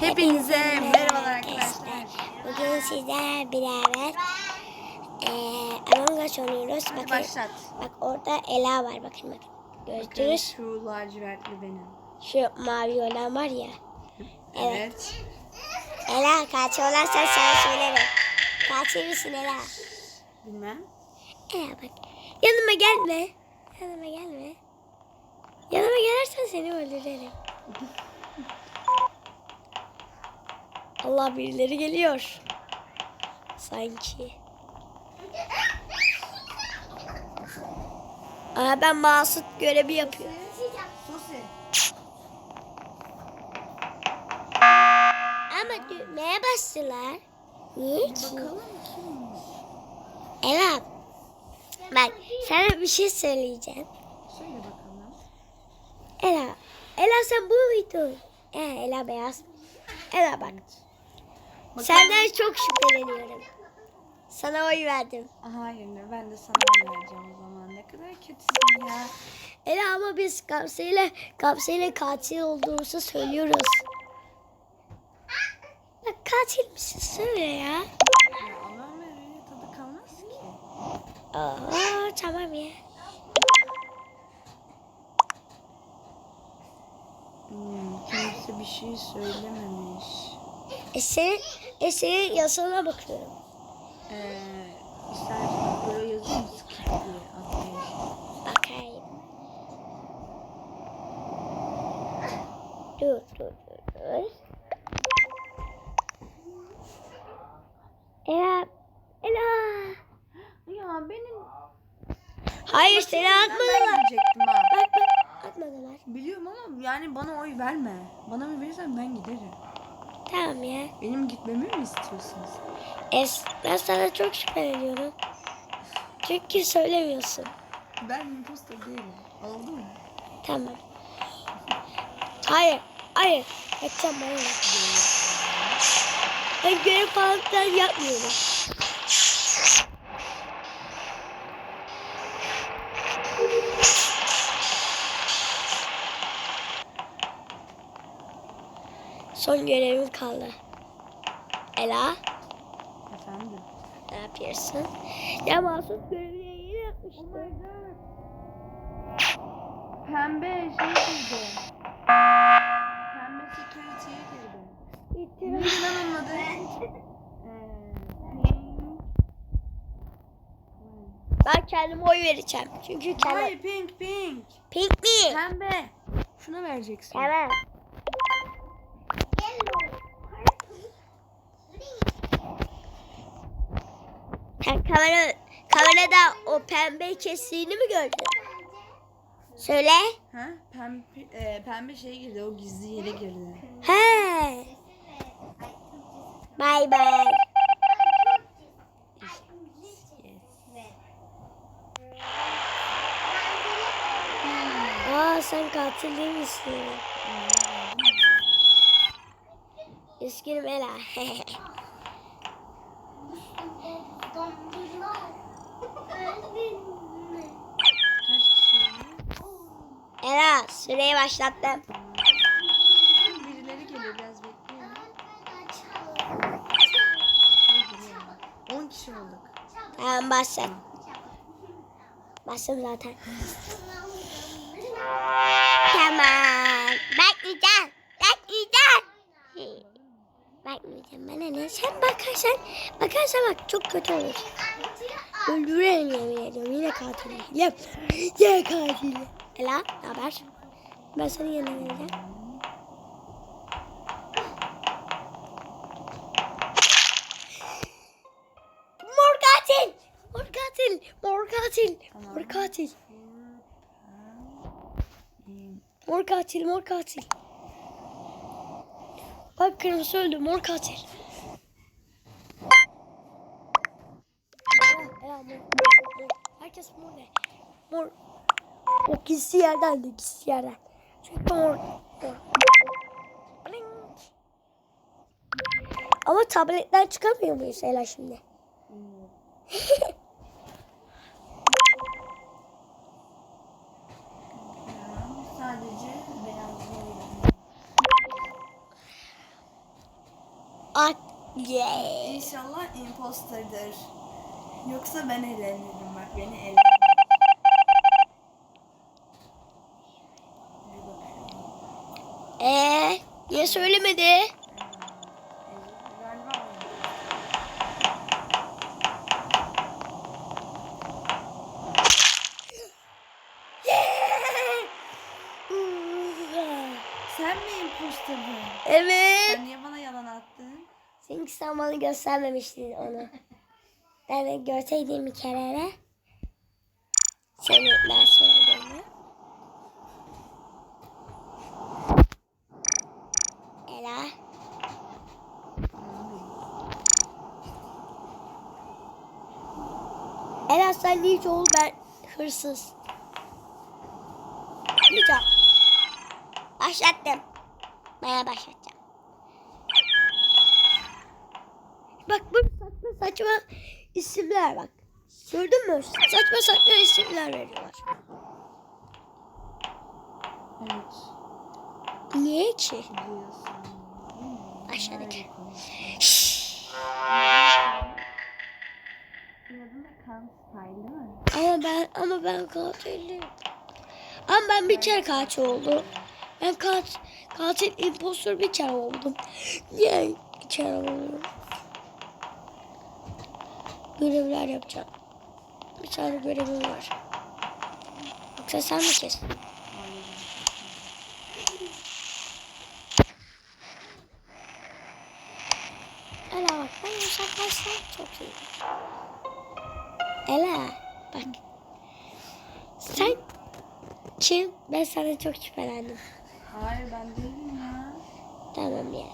Hepinize merhabalar arkadaşlar. Bugün sizlerle beraber eee Among Us oynuyoruz. Bakın, başlat. bak orada Ela var bakın bakın. Bakın Gördünüz. şu lacivertli benim. Şu mavi olan var ya. Evet. Ela katil olarsan sana söylerim. Katil misin Ela? Bilmem. Ela bak. Yanıma gelme. Yanıma gelme. Yanıma gelirsen seni öldürürüm. Allah birileri geliyor. Sanki. Aa, ben masut görevi yapıyorum. Ama düğmeye bastılar. Niye ki? Bakalım kimmiş? Ela. Bak sana bir şey söyleyeceğim. Söyle bakalım. Ela. Ela sen bu muydun? Ee, Ela beyaz. Ela bak. Senden çok şüpheleniyorum. Sana oy verdim. Hayır ben de sana oy vereceğim o zaman. Ne kadar kötüsün ya. Ela ama biz Gamze ile katil olduğumuzu söylüyoruz. Bak katil misin söyle ya. Ama öyle tadı kalmaz ki. Aa, tamam ya. Hmm, kimse bir şey söylememiş. E senin, e senin yasana bakıyorum. Ee, istersen böyle diye atlayayım. Bakayım. Dur dur dur dur. Ela. Ela. Ya benim... Hayır seni atmadılar. Bak bak atmadılar. Biliyorum ama yani bana oy verme. Bana mı verirsen ben giderim. Tamam ya. Benim gitmemi mi istiyorsunuz? Es, ben sana çok şüpheleniyorum. Çünkü söylemiyorsun. Ben imposter değilim. Oldu mu? Tamam. Hayır. Hayır. Kaçacağım bana. Ben görev falan yapmıyorum. Son görevim kaldı. Ela Efendim. ne yapıyorsun? Ya Masut görevini yeni yapmıştı. Pembe şey girdi. Pembe security'ye girdi. Neydi lan onun adı? Ben kendime oy vereceğim. Çünkü kendim... Hayır pink pink. Pink mi? Pembe. Şuna vereceksin. Tamam. Sen kamera, kamerada o pembe kestiğini mi gördün? Söyle. Ha? Pembe, e, pembe şeye girdi. O gizli yere girdi. He. Bay bay. Aa sen katil değil misin? Üzgünüm Ela. Ela süreyi başlattım. Birileri geliyor biraz bekleyin. 10 kişi olduk. Tamam başlat. Başladım zaten. Tamam. Bekleyeceğim. Bekleyeceğim. Bakmayacağım bana ne? Sen bakarsan, bakarsan bak çok kötü olur. Öldürelim yemin ediyorum. Yine katili. Yine, yine katili. Ela ne haber? Ben senin yanına geleceğim. Mor katil! Mor katil! Mor katil! Mor katil! Mor katil, mor katil. Bak kırmızı öldü, mor katil. Ela, mor. Herkes mor ne? Mor. O gizli yerden de gizli yerden. Çünkü mor. Ama tabletten çıkamıyor muyuz Ela şimdi? At. Yeah. İnşallah imposterdır. Yoksa ben eğlenirim bak beni eğlen. Ee, niye söylemedi? Sen mi imposterdın? Evet. Sen niye bana yalan attın? Çünkü sen bana göstermemiştin onu. Ben görseydim bir kere de seni ben söyledim. Ela. Ela sen hiç ol ben hırsız. Hiç ol. Başlattım. Bana başlatacağım. Bak bu saçma saçma isimler bak. Gördün mü? Saçma saçma isimler veriyorlar. Evet. Niye ki? Aşağıdaki. Ama ben ama ben katilim. Ama ben bir kere katil oldum. Ben kat, katil impostor bir kere oldum. Niye bir kere oldum? Görevler yapacağım. Bir tane görevim var. Yoksa sen mi kesin? Ela bak ben uzaklaşsam çok iyi. Ela bak. Sen kim? Ben sana çok şüphelendim. Hayır ben değilim ya. Tamam ya.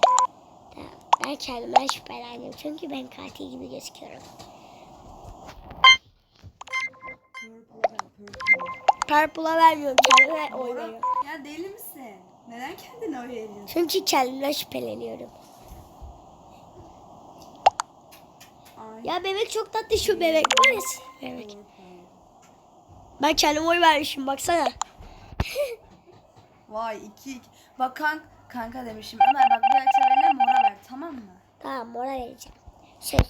Tamam. Ben kendimden şüphelendim. Çünkü ben katil gibi gözüküyorum. Purple'a vermiyorum. Kendime oy veriyorum. Ya deli misin? Neden kendine oy veriyorsun? Çünkü kendimden şüpheleniyorum. Ay. Ya bebek çok tatlı şu bebek var ya. Bebek. Ben kendime oy vermişim baksana. Vay iki, iki. Bak kank, kanka demişim. Ömer bak bir seferine mora ver tamam mı? Tamam mora vereceğim. Şey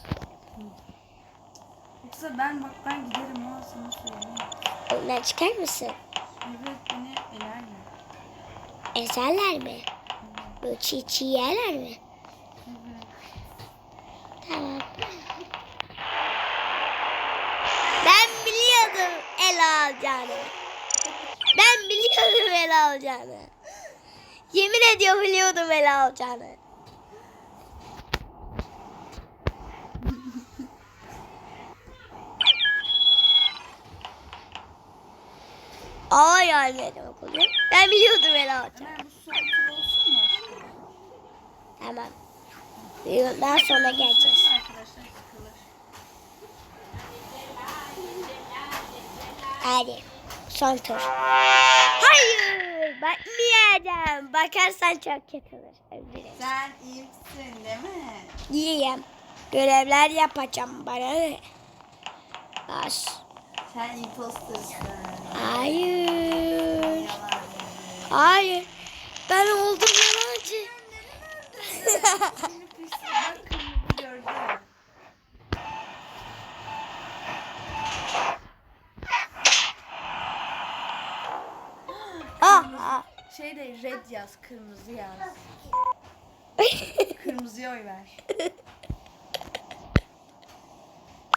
Yoksa ben bak ben giderim ha sana söyleyeyim. Ondan çıkar mısın? Evet beni eler mi? Ezerler mi? Böyle çiğ çiğ yerler mi? Evet. Tamam. Ben biliyordum el alacağını. Ben biliyordum el alacağını. Yemin ediyorum biliyordum el alacağını. Aa yani ne demek oluyor? Ben biliyordum el alacağını. Ömer bu son tur olsun mu aşkım? Tamam. Daha sonra geleceğiz. Arkadaşlar sıkılır. Hadi. Son tur. Hayır. Bakmayacağım. Bakarsan çok. Öldürürüm. Sen iyisin değil mi? Yiyeyim. Görevler yapacağım. Bana? Baş. Sen impostersın. Hayır. Yalan. Hayır. Ben oldum yalancı. Ah, ah. Şey de red yaz, kırmızı yaz. Kırmızıya oy ver.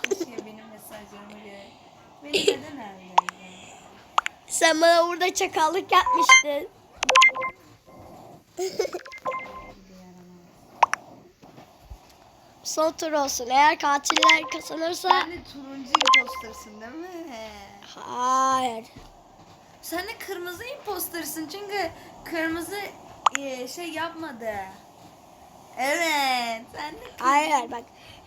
Keşke benim mesajlarımı göre. Beni neden öldürdün? Sen bana burada çakallık yapmıştın. Son tur olsun. Eğer katiller kazanırsa... Sen de turuncu impostersın değil mi? Hayır. Sen de kırmızı impostersın çünkü kırmızı e, şey yapmadı. Evet. Sen de Hayır bak.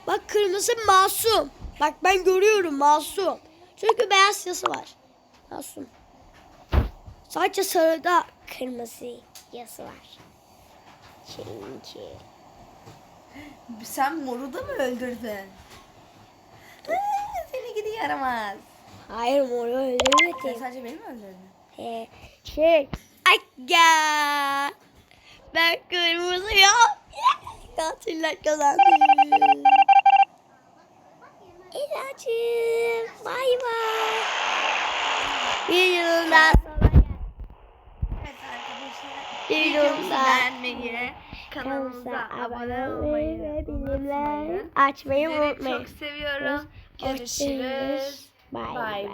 Bak kırmızı masum. Bak ben görüyorum masum. Çünkü beyaz yazı var. Masum. Sadece sarıda kırmızı yazı var. Çünkü. sen moru da mı öldürdün? Seni gidi yaramaz. Hayır moru Sen öldürmedim. sadece beni mi öldürdün? Ee, şey. Ay ya. Ben kırmızı ya. Atilla kazandı. Elacığım bay bay. Bir yıldan sonra Evet arkadaşlar. Bir yolda- beğenmeyi, kanalımıza abone olmayı ve unutmayın. bildirimler açmayı unutmayın. çok seviyorum. Görüşürüz. Bay. bay.